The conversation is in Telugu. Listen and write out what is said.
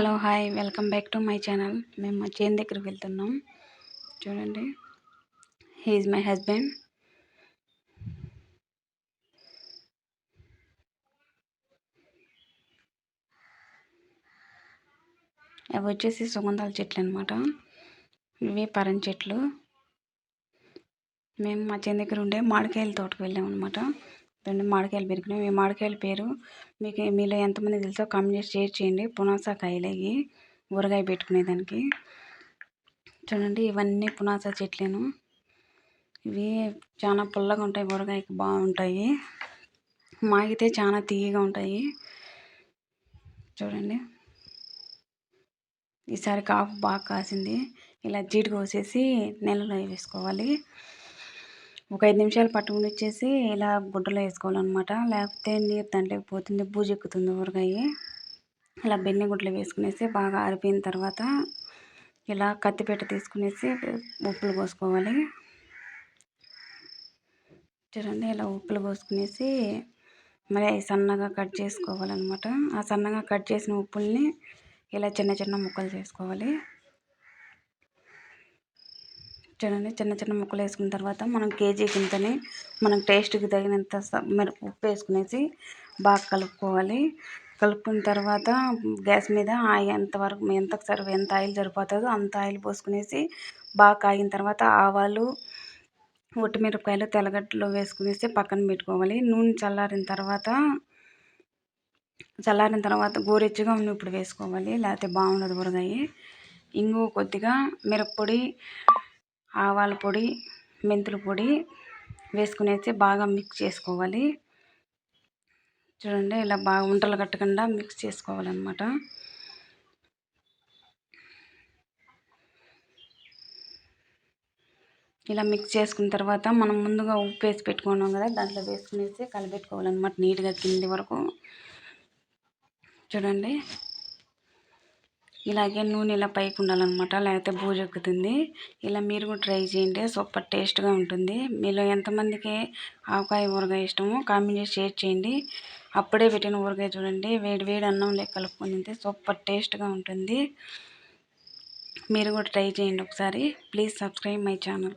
Hello hi. Welcome back to my channel. మేము మా చేను దగ్గరికి వెళ్తున్నాం. చూడండి. He my husband. అవి వచ్చేసి సుగంధాల చెట్లు అనమాట ఇవి పరం చెట్లు. మేము మా చేను దగ్గర ఉండే మామిడికాయల తోటకు వెళ్ళాం అనమాట రెండు మామిడికాయలు పెరిగినాయి ఈ మామిడికాయల పేరు మీకు మీలో ఎంతమంది తెలుసో కామెంట్ చేసి షేర్ చేయండి. పునాస కాయలు అవి ఊరగాయ పెట్టుకునేదానికి చూడండి ఇవన్నీ పునాస చెట్లేను. ఇవి చాలా పుల్లగా ఉంటాయి ఊరగాయకి బాగుంటాయి. మాగితే చాలా తీయగా ఉంటాయి. చూడండి. ఈసారి కాపు బాగా కాసింది. ఇలా జీడి కోసేసి నెలలో వేసుకోవాలి. ఒక ఐదు నిమిషాలు పట్టుకుని వచ్చేసి ఇలా గుడ్డలో వేసుకోవాలన్నమాట. లేకపోతే నీరు దాంట్లోకి పోతుంది బూజు ఎక్కుతుంది ఊరగాయ. ఇలా బెన్ని గుడ్లు వేసుకునేసి బాగా ఆరిపోయిన తర్వాత ఇలా కత్తిపెట్ట తీసుకునేసి ఉప్పులు పోసుకోవాలి. చూడండి ఇలా ఉప్పులు పోసుకునేసి మరి సన్నగా కట్ చేసుకోవాలన్నమాట. ఆ సన్నగా కట్ చేసిన ఉప్పుల్ని ఇలా చిన్న చిన్న ముక్కలు చేసుకోవాలి. చూడండి చిన్న చిన్న ముక్కలు వేసుకున్న తర్వాత మనం కేజీ గింతని మనం టేస్ట్కి తగినంత మిరప ఉప్పు వేసుకునేసి బాగా కలుపుకోవాలి. కలుపుకున్న తర్వాత గ్యాస్ మీద ఎంతవరకు ఎంత సరిపో ఎంత ఆయిల్ సరిపోతుందో అంత ఆయిల్ పోసుకునేసి బాగా కాగిన తర్వాత ఆవాలు ఒట్టిమిరపకాయలు తెల్లగడ్డలు వేసుకునేసి పక్కన పెట్టుకోవాలి. నూనె చల్లారిన తర్వాత చల్లారిన తర్వాత గోరెచ్చగా ఉన్నప్పుడు వేసుకోవాలి. లేకపోతే బాగుండదు ఊరగాయ ఇంగు కొద్దిగా మిరప్పొడి ఆవాల పొడి మెంతుల పొడి వేసుకునేసి బాగా మిక్స్ చేసుకోవాలి. చూడండి ఇలా బాగా ఉంటలు కట్టకుండా మిక్స్ చేసుకోవాలన్నమాట. ఇలా మిక్స్ చేసుకున్న తర్వాత మనం ముందుగా ఉప్పు వేసి పెట్టుకున్నాం కదా దాంట్లో వేసుకునేసి కలిపెట్టుకోవాలన్నమాట నీట్గా కింది వరకు. చూడండి. ఇలాగే నూనె ఇలా పైకి ఉండాలన్నమాట లేకపోతే బూజెక్కుతుంది ఇలా మీరు కూడా ట్రై చేయండి సూపర్ టేస్ట్గా ఉంటుంది. మీలో ఎంతమందికి ఆవకాయ ఊరగాయ ఇష్టమో కామెంట్ చేసి షేర్ చేయండి. అప్పుడే పెట్టిన ఊరగాయ చూడండి వేడి వేడి అన్నం లేక కలుపుకొని తింటే సూపర్ టేస్ట్గా ఉంటుంది. మీరు కూడా ట్రై చేయండి ఒకసారి. Please subscribe my channel.